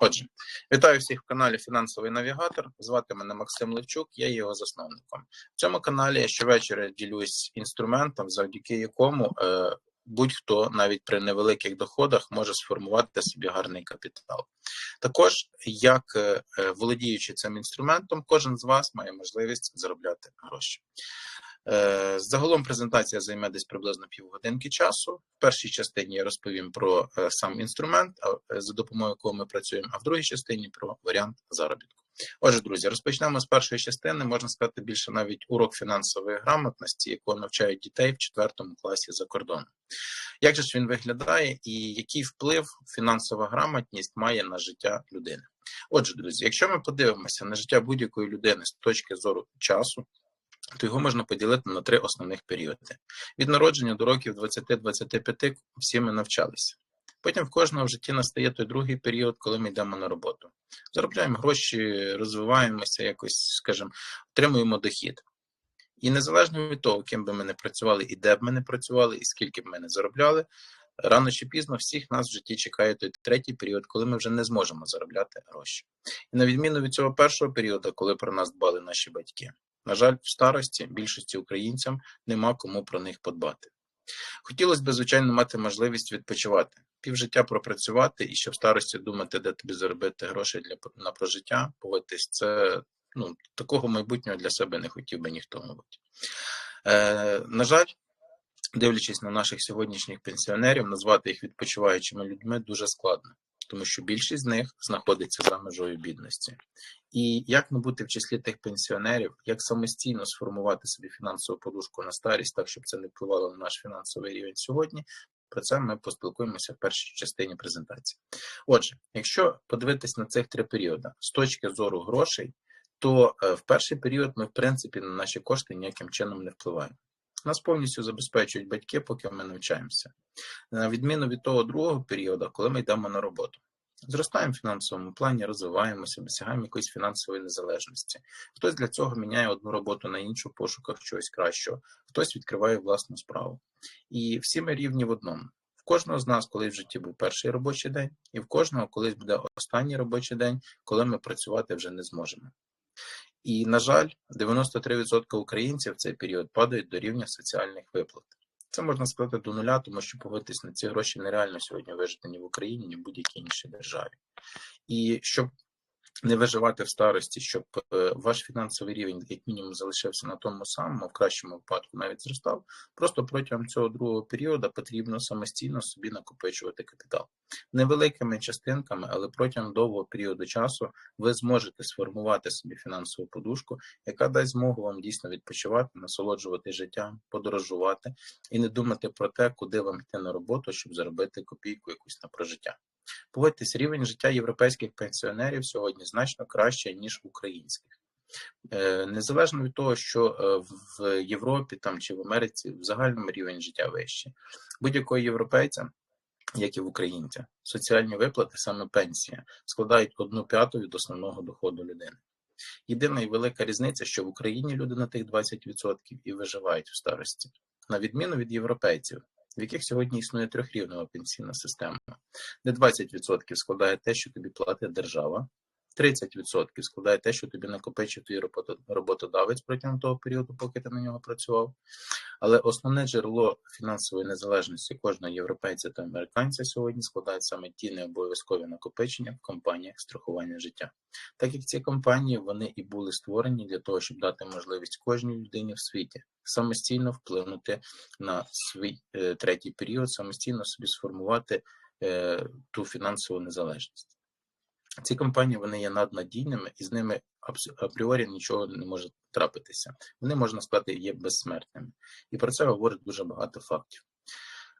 Отже, вітаю всіх в каналі Фінансовий Навігатор. Звати мене Максим Левчук, я його засновником. В цьому каналі я щовечора ділюсь інструментом, завдяки якому е, будь-хто навіть при невеликих доходах може сформувати собі гарний капітал. Також, як е, е, володіючи цим інструментом, кожен з вас має можливість заробляти гроші. Е, Загалом презентація займе десь приблизно півгодинки часу. В першій частині я розповім про е, сам інструмент, е, за допомогою якого ми працюємо, а в другій частині про варіант заробітку. Отже, друзі, розпочнемо з першої частини. Можна сказати більше навіть урок фінансової грамотності, якого навчають дітей в четвертому класі за кордоном. Як же ж він виглядає і який вплив фінансова грамотність має на життя людини? Отже, друзі, якщо ми подивимося на життя будь-якої людини з точки зору часу, то його можна поділити на три основних періоди. Від народження до років 20-25 всі ми навчалися. Потім в кожного в житті настає той другий період, коли ми йдемо на роботу. Заробляємо гроші, розвиваємося, якось, скажімо, отримуємо дохід. І незалежно від того, ким би ми не працювали, і де б ми не працювали, і скільки б ми не заробляли, рано чи пізно всіх нас в житті чекає той третій період, коли ми вже не зможемо заробляти гроші. І на відміну від цього першого періоду, коли про нас дбали наші батьки, на жаль, в старості більшості українцям нема кому про них подбати. Хотілося б, звичайно, мати можливість відпочивати, півжиття пропрацювати і ще в старості думати, де тобі заробити гроші для на прожиття. Погодьтесь, це ну, такого майбутнього для себе не хотів би ніхто, мабуть. Е, На жаль, дивлячись на наших сьогоднішніх пенсіонерів, назвати їх відпочиваючими людьми дуже складно, тому що більшість з них знаходиться за межою бідності. І як не бути в числі тих пенсіонерів, як самостійно сформувати собі фінансову подушку на старість, так щоб це не впливало на наш фінансовий рівень сьогодні. Про це ми поспілкуємося в першій частині презентації. Отже, якщо подивитись на цих три періоди з точки зору грошей, то е, в перший період ми, в принципі, на наші кошти ніяким чином не впливаємо. Нас повністю забезпечують батьки, поки ми навчаємося. На відміну від того другого періоду, коли ми йдемо на роботу. Зростаємо в фінансовому плані, розвиваємося, досягаємо якоїсь фінансової незалежності. Хтось для цього міняє одну роботу на іншу в пошуках чогось кращого, хтось відкриває власну справу. І всі ми рівні в одному. В кожного з нас колись в житті був перший робочий день, і в кожного колись буде останній робочий день, коли ми працювати вже не зможемо. І, на жаль, 93% українців в цей період падають до рівня соціальних виплат. Це можна сказати до нуля, тому що погодитись на ці гроші нереально сьогодні вижити ні в Україні, ні в будь-якій іншій державі. І щоб не виживати в старості, щоб е, ваш фінансовий рівень, як мінімум, залишився на тому самому, в кращому випадку навіть зростав. Просто протягом цього другого періоду потрібно самостійно собі накопичувати капітал невеликими частинками, але протягом довгого періоду часу ви зможете сформувати собі фінансову подушку, яка дасть змогу вам дійсно відпочивати, насолоджувати життям, подорожувати і не думати про те, куди вам йти на роботу, щоб заробити копійку якусь на прожиття. Погодьтесь, рівень життя європейських пенсіонерів сьогодні значно краще, ніж українських. Е, незалежно від того, що е, в Європі там чи в Америці в загальному рівень життя вищий. Будь-якого європейця, як і в українця, соціальні виплати, саме пенсія, складають одну п'яту від основного доходу людини. Єдина і велика різниця, що в Україні люди на тих 20% і виживають в старості, на відміну від європейців, в яких сьогодні існує трьохрівнева пенсійна система, де 20% складає те, що тобі платить держава, 30% складає те, що тобі накопичив твій роботодавець протягом того періоду, поки ти на нього працював. Але основне джерело фінансової незалежності кожного європейця та американця сьогодні складають саме ті необов'язкові накопичення в компаніях страхування життя. Так як ці компанії вони і були створені для того, щоб дати можливість кожній людині в світі самостійно вплинути на свій е, третій період, самостійно собі сформувати е, ту фінансову незалежність. Ці компанії вони є наднадійними і з ними апріорі нічого не може трапитися. Вони, можна сказати, є безсмертними. І про це говорить дуже багато фактів.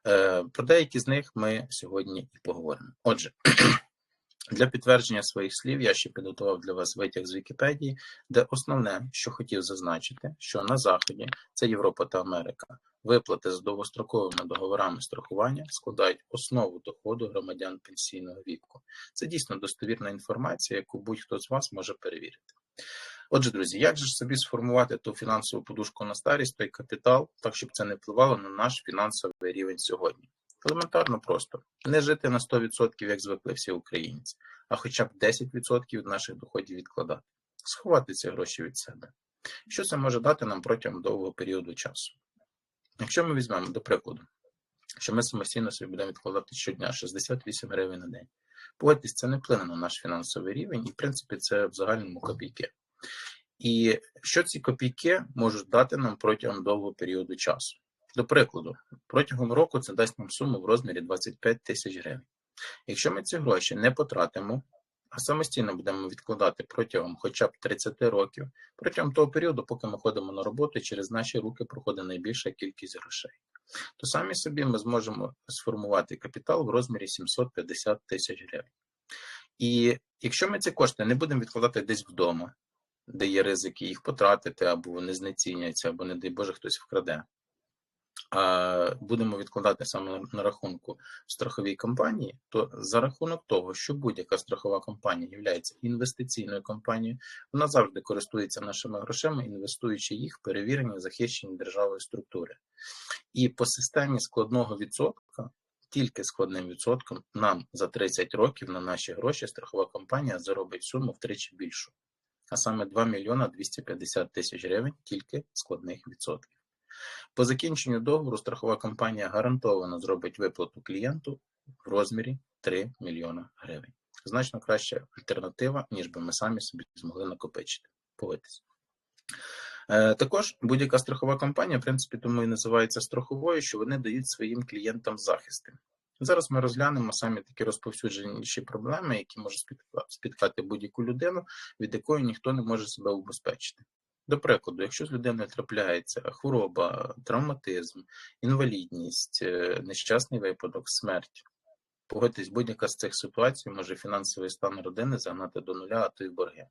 Е, про деякі з них ми сьогодні і поговоримо. Отже, для підтвердження своїх слів я ще підготував для вас витяг з Вікіпедії, де основне, що хотів зазначити, що на Заході це Європа та Америка. Виплати з довгостроковими договорами страхування складають основу доходу громадян пенсійного віку. Це дійсно достовірна інформація, яку будь-хто з вас може перевірити. Отже, друзі, як же собі сформувати ту фінансову подушку на старість, той капітал, так щоб це не впливало на наш фінансовий рівень сьогодні? Елементарно просто не жити на 100%, як звикли всі українці, а хоча б 10% від наших доходів відкладати, сховати ці гроші від себе. Що це може дати нам протягом довгого періоду часу? Якщо ми візьмемо до прикладу, що ми самостійно собі будемо відкладати щодня 68 гривень на день. Погодьтесь, це не вплине на наш фінансовий рівень, і в принципі це в загальному копійки. І що ці копійки можуть дати нам протягом довгого періоду часу? До прикладу, протягом року це дасть нам суму в розмірі 25 тисяч гривень. Якщо ми ці гроші не потратимо, а самостійно будемо відкладати протягом хоча б 30 років, протягом того періоду, поки ми ходимо на роботу, через наші руки проходить найбільша кількість грошей, то самі собі ми зможемо сформувати капітал в розмірі 750 тисяч гривень. І якщо ми ці кошти не будемо відкладати десь вдома, де є ризики їх потратити, або вони знеціняться, або, не дай Боже, хтось вкраде. Будемо відкладати саме на рахунку страховій компанії, то за рахунок того, що будь-яка страхова компанія є інвестиційною компанією, вона завжди користується нашими грошима, інвестуючи їх в перевірені, захищені державою структури. І по системі складного відсотка, тільки складним відсотком, нам за 30 років на наші гроші страхова компанія заробить суму втричі більшу а саме 2 мільйона 250 тисяч гривень тільки складних відсотків. По закінченню договору страхова компанія гарантовано зробить виплату клієнту в розмірі 3 мільйона гривень. Значно краща альтернатива, ніж би ми самі собі змогли накопичити. Повитись. Е, також будь-яка страхова компанія, в принципі, тому і називається страховою, що вони дають своїм клієнтам захисти. Зараз ми розглянемо самі такі розповсюдженіші проблеми, які можуть спіткати будь-яку людину, від якої ніхто не може себе убезпечити. До прикладу, якщо з людиною трапляється хвороба, травматизм, інвалідність, е, нещасний випадок, смерть, погодьтесь, будь-яка з цих ситуацій може фінансовий стан родини загнати до нуля, а то й борги.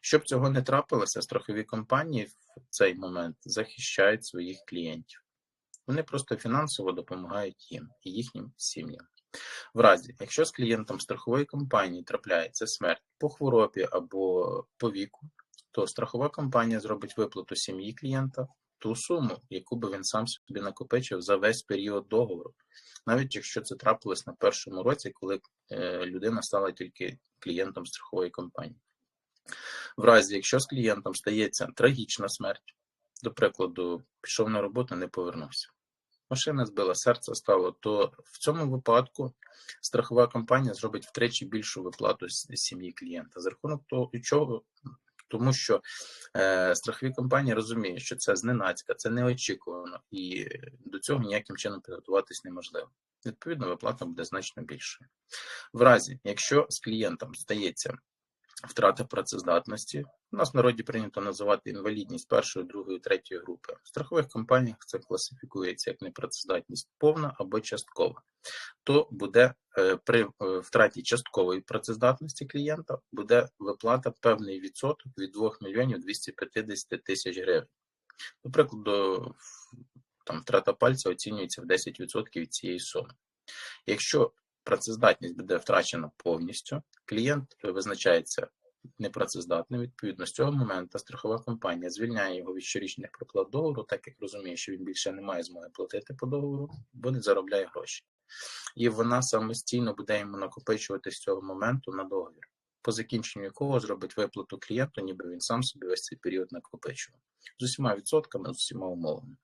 Щоб цього не трапилося, страхові компанії в цей момент захищають своїх клієнтів. Вони просто фінансово допомагають їм і їхнім сім'ям. В разі, якщо з клієнтом страхової компанії трапляється смерть по хворобі або по віку, то страхова компанія зробить виплату сім'ї клієнта ту суму, яку би він сам собі накопичив за весь період договору, навіть якщо це трапилось на першому році, коли е, людина стала тільки клієнтом страхової компанії. В разі, якщо з клієнтом стається трагічна смерть, до прикладу, пішов на роботу, не повернувся машина збила, серце стало, то в цьому випадку страхова компанія зробить втричі більшу виплату з сім'ї клієнта. За рахунок того, чого. Тому що е, страхові компанії розуміють, що це зненацька, це неочікувано, і до цього ніяким чином підготуватись неможливо. Відповідно, виплата буде значно більшою. В разі, якщо з клієнтом стається втрата працездатності. У нас в народі прийнято називати інвалідність першої, другої, третьої групи. В страхових компаніях це класифікується як непрацездатність повна або часткова. То буде е, при е, втраті часткової працездатності клієнта буде виплата певний відсоток від 2 мільйонів 250 тисяч гривень. До прикладу, там втрата пальця оцінюється в 10% від цієї суми. Якщо працездатність буде втрачена повністю, клієнт визначається непрацездатним. Відповідно, з цього моменту страхова компанія звільняє його від щорічних проплат договору, так як розуміє, що він більше не має змоги платити по договору, бо не заробляє гроші. І вона самостійно буде йому накопичувати з цього моменту на договір, по закінченню якого зробить виплату клієнту, ніби він сам собі весь цей період накопичував з усіма відсотками, з усіма умовами.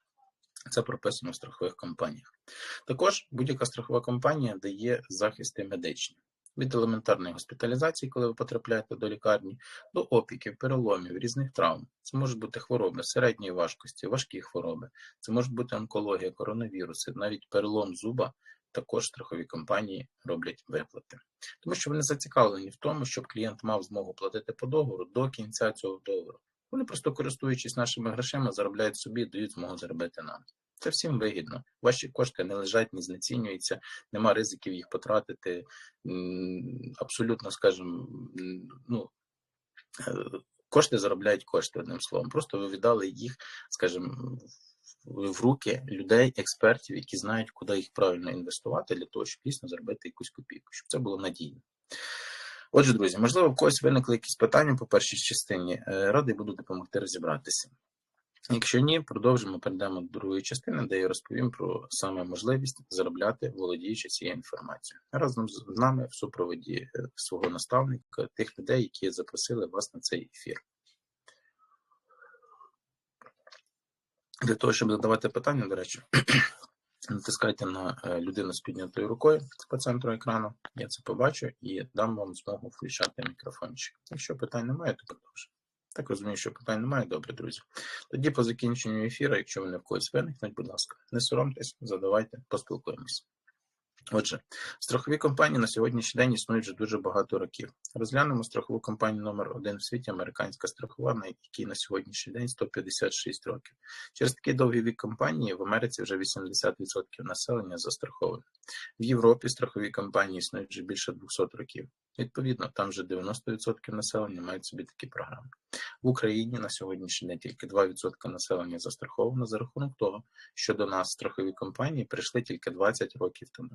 Це прописано в страхових компаніях. Також будь-яка страхова компанія дає захисти медичні. Від елементарної госпіталізації, коли ви потрапляєте до лікарні, до опіків, переломів, різних травм. Це можуть бути хвороби середньої важкості, важкі хвороби, це можуть бути онкологія, коронавіруси, навіть перелом зуба. Також страхові компанії роблять виплати, тому що вони зацікавлені в тому, щоб клієнт мав змогу платити по договору до кінця цього договору. Вони просто користуючись нашими грошима, заробляють собі дають змогу заробити нам. Це всім вигідно. Ваші кошти не лежать, не знецінюються, нема ризиків їх потратити. Абсолютно, скажімо, ну, е, кошти заробляють кошти, одним словом. Просто ви віддали їх, скажімо, в руки людей, експертів, які знають, куди їх правильно інвестувати, для того, щоб дійсно заробити якусь копійку, щоб це було надійно. Отже, друзі, можливо, в когось виникли якісь питання по першій частині. Е, радий буду допомогти розібратися. Якщо ні, продовжимо, перейдемо до другої частини, де я розповім про саме можливість заробляти, володіючи цією інформацією. Разом з нами в супроводі е, свого наставника, тих людей, які запросили вас на цей ефір. Для того, щоб задавати питання, до речі, натискайте на е, людину з піднятою рукою по центру екрану. Я це побачу і дам вам змогу включати мікрофончик. Якщо питань немає, то продовжуємо. Так розумію, що питань немає, добре, друзі. Тоді по закінченню ефіру, якщо вони в когось виникнуть, будь ласка, не соромтесь, задавайте, поспілкуємося. Отже, страхові компанії на сьогоднішній день існують вже дуже багато років. Розглянемо страхову компанію номер один в світі, американська страхова, на якій на сьогоднішній день 156 років. Через такий довгий вік компанії в Америці вже 80% населення застраховане. В Європі страхові компанії існують вже більше 200 років. Відповідно, там вже 90% населення мають собі такі програми. В Україні на сьогоднішній день тільки 2% населення застраховано за рахунок того, що до нас страхові компанії прийшли тільки 20 років тому.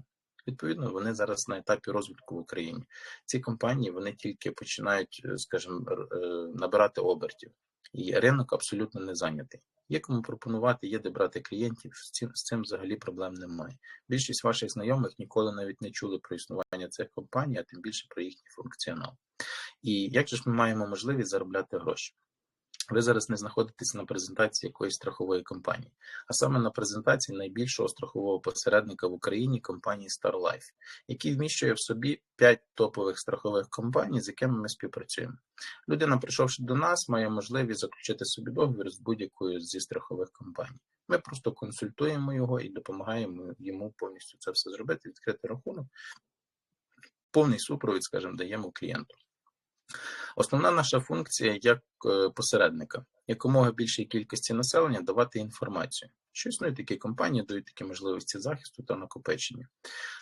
Відповідно, вони зараз на етапі розвитку в Україні. Ці компанії вони тільки починають, е, скажімо, е, набирати обертів, і ринок абсолютно не зайнятий. Є кому пропонувати, є де брати клієнтів. З цим з цим взагалі проблем немає. Більшість ваших знайомих ніколи навіть не чули про існування цих компаній, а тим більше про їхній функціонал. І як же ж ми маємо можливість заробляти гроші? Ви зараз не знаходитесь на презентації якоїсь страхової компанії, а саме на презентації найбільшого страхового посередника в Україні компанії StarLife, який вміщує в собі 5 топових страхових компаній, з якими ми співпрацюємо. Людина, прийшовши до нас, має можливість заключити собі договір з будь-якою зі страхових компаній. Ми просто консультуємо його і допомагаємо йому повністю це все зробити, відкрити рахунок. Повний супровід, скажімо, даємо клієнту. Основна наша функція як е, посередника якомога більшій кількості населення давати інформацію. Що існують такі компанії, дають такі можливості захисту та накопичення,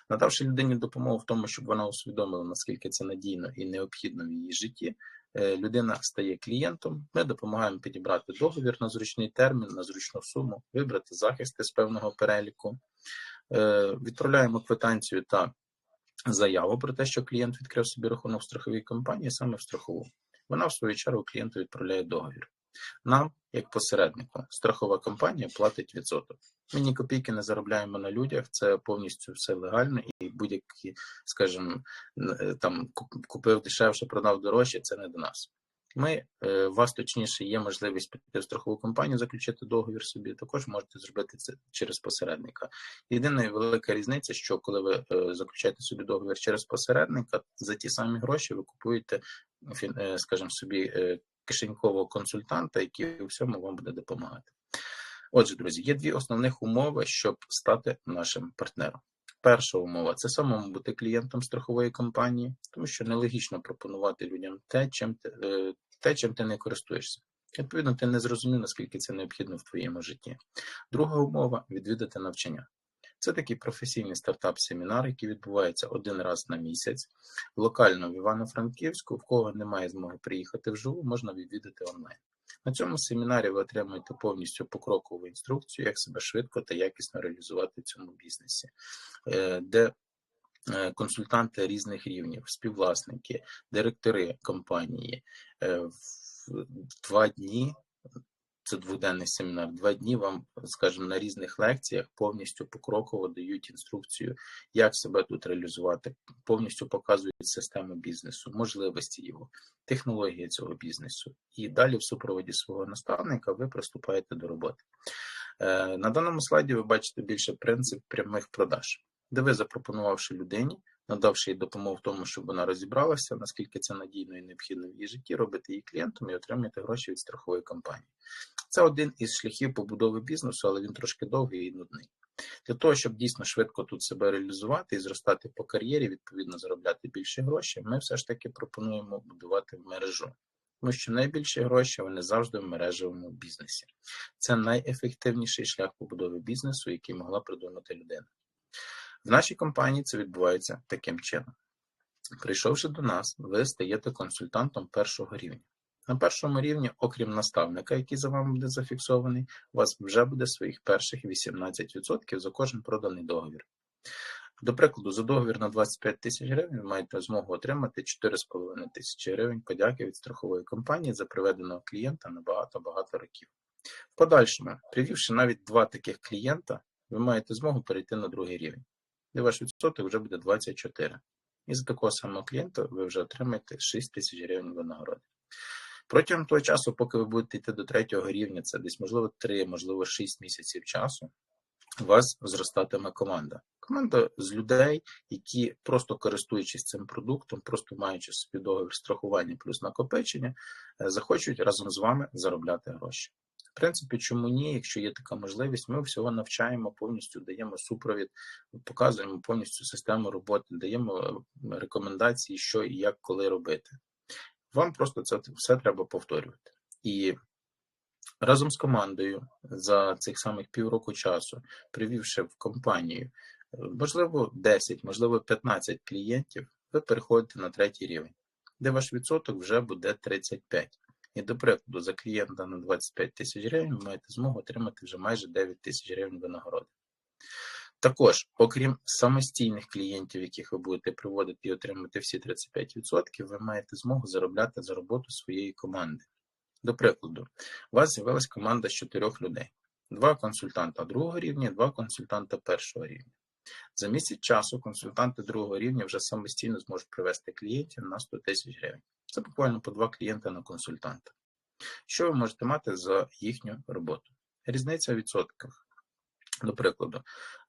надавши людині допомогу в тому, щоб вона усвідомила, наскільки це надійно і необхідно в її житті. Е, людина стає клієнтом. Ми допомагаємо підібрати договір на зручний термін, на зручну суму, вибрати захисти з певного переліку, е, відправляємо квитанцію та заяву про те, що клієнт відкрив собі рахунок в страховій компанії, саме в страхову. Вона, в свою чергу, клієнту відправляє договір. Нам, як посереднику, страхова компанія платить відсоток. Ми ні копійки не заробляємо на людях, це повністю все легально, і будь-які, скажімо, там купив дешевше, продав дорожче, це не до нас. Ми е, у вас точніше є можливість піти в страхову компанію, заключити договір собі. Також можете зробити це через посередника. Єдина велика різниця, що коли ви е, заключаєте собі договір через посередника, за ті самі гроші ви купуєте, е, скажімо собі, кишенькового консультанта, який у всьому вам буде допомагати. Отже, друзі, є дві основних умови, щоб стати нашим партнером. Перша умова це самому бути клієнтом страхової компанії, тому що нелогічно пропонувати людям те, чим ти, е, те, чим ти не користуєшся. Відповідно, ти не зрозумів, наскільки це необхідно в твоєму житті. Друга умова відвідати навчання. Це такий професійний стартап-семінар, який відбувається один раз на місяць. Локально в Івано-Франківську, в кого немає змоги приїхати вживу, можна відвідати онлайн. На цьому семінарі ви отримуєте повністю покрокову інструкцію, як себе швидко та якісно реалізувати в цьому бізнесі, е, де е, консультанти різних рівнів, співвласники, директори компанії е, в два дні це дводенний семінар. Два дні вам, скажімо, на різних лекціях повністю покроково дають інструкцію, як себе тут реалізувати, повністю показують систему бізнесу, можливості його, технології цього бізнесу. І далі, в супроводі свого наставника, ви приступаєте до роботи. Е, на даному слайді ви бачите більше принцип прямих продаж, де ви запропонувавши людині надавши їй допомогу в тому, щоб вона розібралася, наскільки це надійно і необхідно в її житті, робити її клієнтом і отримати гроші від страхової компанії. Це один із шляхів побудови бізнесу, але він трошки довгий і нудний. Для того, щоб дійсно швидко тут себе реалізувати і зростати по кар'єрі, відповідно заробляти більше грошей, ми все ж таки пропонуємо будувати мережу. Тому що найбільші гроші вони завжди в мережевому бізнесі. Це найефективніший шлях побудови бізнесу, який могла придумати людина. В нашій компанії це відбувається таким чином. Прийшовши до нас, ви стаєте консультантом першого рівня. На першому рівні, окрім наставника, який за вами буде зафіксований, у вас вже буде своїх перших 18% за кожен проданий договір. До прикладу, за договір на 25 тисяч гривень ви маєте змогу отримати 4,5 тисячі гривень подяки від страхової компанії за приведеного клієнта на багато-багато років. В подальшому, привівши навіть два таких клієнта, ви маєте змогу перейти на другий рівень, де ваш відсоток вже буде 24. І за такого самого клієнта ви вже отримаєте 6 тисяч гривень винагороди. Протягом того часу, поки ви будете йти до третього рівня, це десь, можливо, 3, можливо, 6 місяців часу, у вас зростатиме команда. Команда з людей, які просто користуючись цим продуктом, просто маючи собі договір страхування плюс накопичення, е, захочуть разом з вами заробляти гроші. В принципі, чому ні? Якщо є така можливість, ми всього навчаємо повністю, даємо супровід, показуємо повністю систему роботи, даємо е, рекомендації, що і як коли робити. Вам просто це все треба повторювати. І разом з командою за цих самих півроку часу, привівши в компанію, можливо, 10, можливо, 15 клієнтів, ви переходите на третій рівень, де ваш відсоток вже буде 35. І, до прикладу, за клієнта на 25 тисяч гривень ви маєте змогу отримати вже майже 9 тисяч гривень винагороди. Також, окрім самостійних клієнтів, яких ви будете приводити і отримати всі 35%, ви маєте змогу заробляти за роботу своєї команди. До прикладу, у вас з'явилась команда з чотирьох людей: два консультанта другого рівня, два консультанта першого рівня. За місяць часу консультанти другого рівня вже самостійно зможуть привести клієнтів на 100 тисяч гривень. Це буквально по два клієнти на консультанта. Що ви можете мати за їхню роботу? Різниця в відсотках. До прикладу,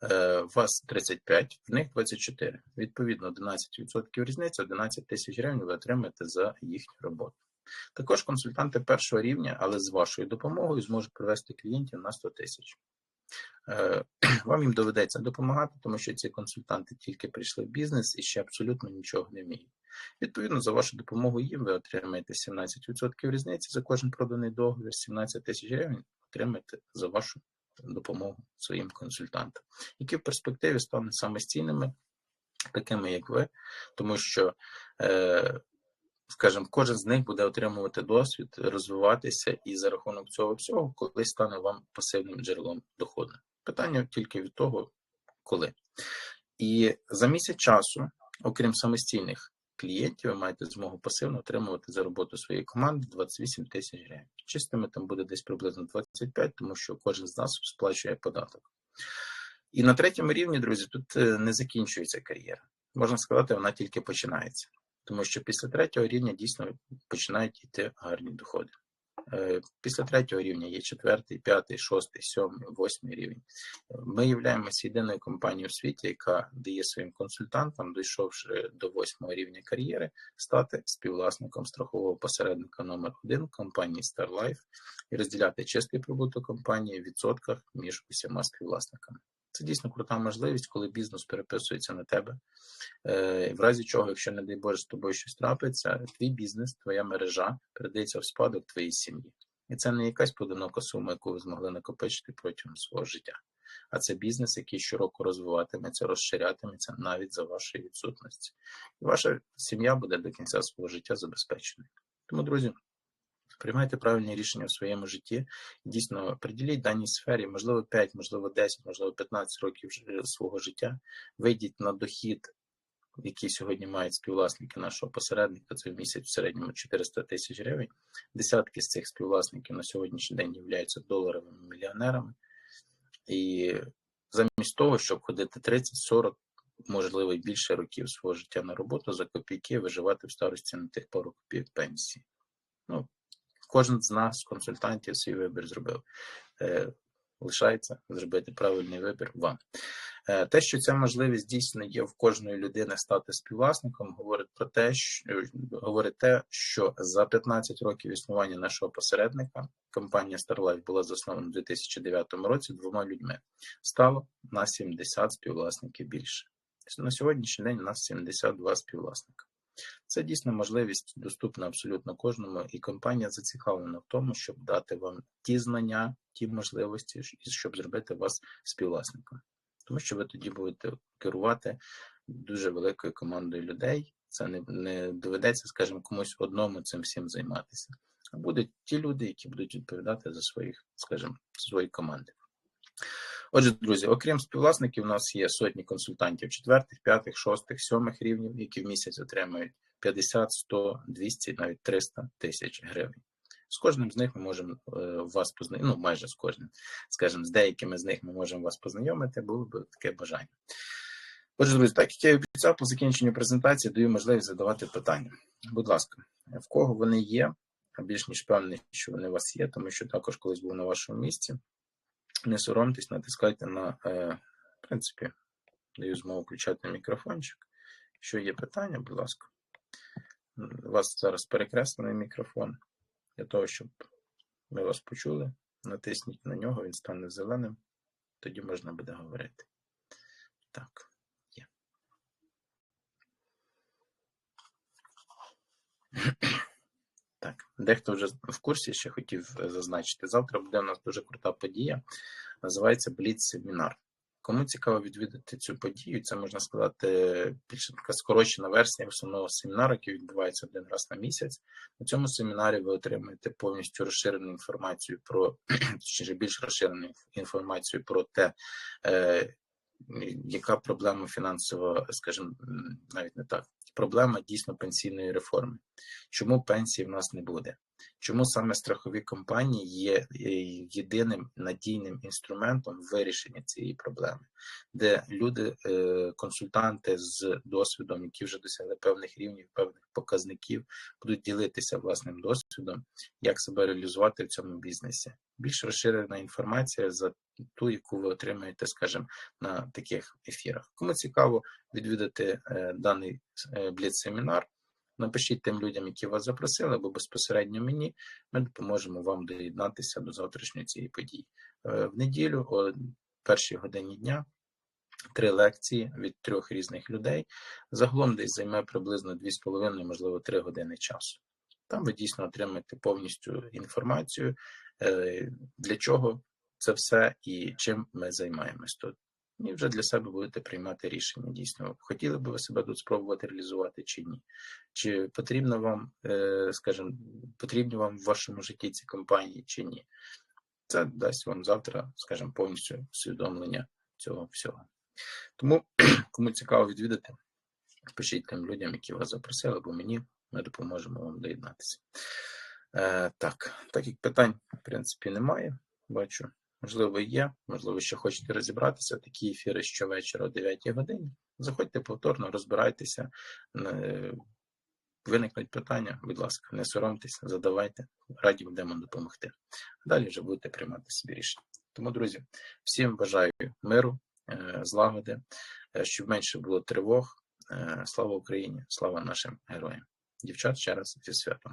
е, у вас 35, в них 24. Відповідно, 11% різниця, 11 тисяч гривень ви отримаєте за їхню роботу. Також консультанти першого рівня, але з вашою допомогою зможуть привести клієнтів на 100 тисяч. Е, вам їм доведеться допомагати, тому що ці консультанти тільки прийшли в бізнес і ще абсолютно нічого не вміють. Відповідно, за вашу допомогу їм ви отримаєте 17% різниці за кожен проданий договір, 17 тисяч гривень отримаєте за вашу допомогу своїм консультантам, які в перспективі стануть самостійними, такими як ви, тому що, е, скажімо, кожен з них буде отримувати досвід, розвиватися, і за рахунок цього всього колись стане вам пасивним джерелом доходу. Питання тільки від того, коли. І за місяць часу, окрім самостійних клієнтів, ви маєте змогу пасивно отримувати за роботу своєї команди 28 тисяч гривень. Чистими там буде десь приблизно 25, тому що кожен з нас сплачує податок. І на третьому рівні, друзі, тут е, не закінчується кар'єра. Можна сказати, вона тільки починається. Тому що після третього рівня дійсно починають йти гарні доходи. Е, після третього рівня є четвертий, п'ятий, шостий, сьомий, восьмий рівень. Ми являємося єдиною компанією в світі, яка дає своїм консультантам, дійшовши до восьмого рівня кар'єри, стати співвласником страхового посередника номер 1 компанії StarLife і розділяти чистий прибуток компанії в відсотках між усіма співвласниками. Це дійсно крута можливість, коли бізнес переписується на тебе. Е, в разі чого, якщо, не дай Боже, з тобою щось трапиться, твій бізнес, твоя мережа передається в спадок твоїй сім'ї. І це не якась поодинока сума, яку ви змогли накопичити протягом свого життя. А це бізнес, який щороку розвиватиметься, розширятиметься навіть за вашої відсутності. І ваша сім'я буде до кінця свого життя забезпеченою. Тому, друзі. Приймайте правильні рішення в своєму житті. Дійсно, приділіть даній сфері, можливо, 5, можливо, 10, можливо, 15 років свого життя. Вийдіть на дохід, який сьогодні мають співвласники нашого посередника. Це в місяць в середньому 400 тисяч гривень. Десятки з цих співвласників на сьогоднішній день являються доларовими мільйонерами. І замість того, щоб ходити 30-40, можливо, більше років свого життя на роботу за копійки, виживати в старості на тих пару копійок пенсії. Ну, кожен з нас, консультантів, свій вибір зробив. Е, лишається зробити правильний вибір вам. Е, те, що ця можливість дійсно є в кожної людини стати співвласником, говорить про те, що говорить те, що за 15 років існування нашого посередника компанія StarLife була заснована у 2009 році двома людьми. Стало на 70 співвласників більше. На сьогоднішній день у нас 72 співвласника. Це дійсно можливість доступна абсолютно кожному, і компанія зацікавлена в тому, щоб дати вам ті знання, ті можливості, щоб зробити вас співвласником. Тому що ви тоді будете керувати дуже великою командою людей. Це не не доведеться, скажімо, комусь одному цим всім займатися. А будуть ті люди, які будуть відповідати за своїх, скажімо, свої команди. Отже, друзі, окрім співвласників, у нас є сотні консультантів четвертих, п'ятих, шостих, сьомих рівнів, які в місяць отримують 50, 100, 200, навіть 300 тисяч гривень. З кожним з них ми можемо е, вас познайомити, ну майже з кожним, скажімо, з деякими з них ми можемо вас познайомити, було б таке бажання. Отже, друзі, так як я обіцяв по закінченню презентації, даю можливість задавати питання. Будь ласка, в кого вони є, більш ніж певний, що вони у вас є, тому що також колись був на вашому місці. Не соромтесь, натискайте на, е, в принципі, даю змогу включати мікрофончик. Якщо є питання, будь ласка. У вас зараз перекреслений мікрофон для того, щоб ми вас почули. Натисніть на нього, він стане зеленим, тоді можна буде говорити. Так, є. Так, дехто вже в курсі ще хотів е, зазначити. Завтра буде у нас дуже крута подія. Називається Бліц семінар. Кому цікаво відвідати цю подію, це можна сказати більше така скорочена версія основного семінару, який відбувається один раз на місяць. На цьому семінарі ви отримаєте повністю розширену інформацію про чи більш розширену інформацію про те, е, яка проблема фінансова, скажімо, навіть не так. Проблема дійсно пенсійної реформи. Чому пенсії в нас не буде? Чому саме страхові компанії є єдиним надійним інструментом вирішення цієї проблеми, де люди, е, консультанти з досвідом, які вже досягли певних рівнів, певних показників, будуть ділитися власним досвідом, як себе реалізувати в цьому бізнесі? Більш розширена інформація за ту, яку ви отримаєте, скажімо, на таких ефірах. Кому цікаво відвідати е, даний е, бліц-семінар, напишіть тим людям, які вас запросили, або безпосередньо мені, ми допоможемо вам доєднатися до завтрашньої цієї події. Е, в неділю, о першій годині дня, три лекції від трьох різних людей. Загалом десь займе приблизно 2,5, можливо, 3 години часу. Там ви дійсно отримаєте повністю інформацію, для чого це все і чим ми займаємось тут. І вже для себе будете приймати рішення. Дійсно, хотіли би ви себе тут спробувати реалізувати чи ні? Чи потрібно вам, е, скажімо, потрібні вам в вашому житті ці компанії чи ні? Це дасть вам завтра, скажімо, повністю усвідомлення цього всього. Тому, кому цікаво відвідати, пишіть тим людям, які вас запросили, або мені ми допоможемо вам доєднатися. Е, Так, так як питань, в принципі, немає, бачу. Можливо, є, можливо, ще хочете розібратися. Такі ефіри щовечора о 9 годині. Заходьте повторно, розбирайтеся, виникнуть питання, будь ласка, не соромтеся, задавайте, раді будемо допомогти. Далі вже будете приймати собі рішення. Тому, друзі, всім бажаю миру, е, злагоди, е, щоб менше було тривог. Е, слава Україні, слава нашим героям. Дівчат ще раз зі святом.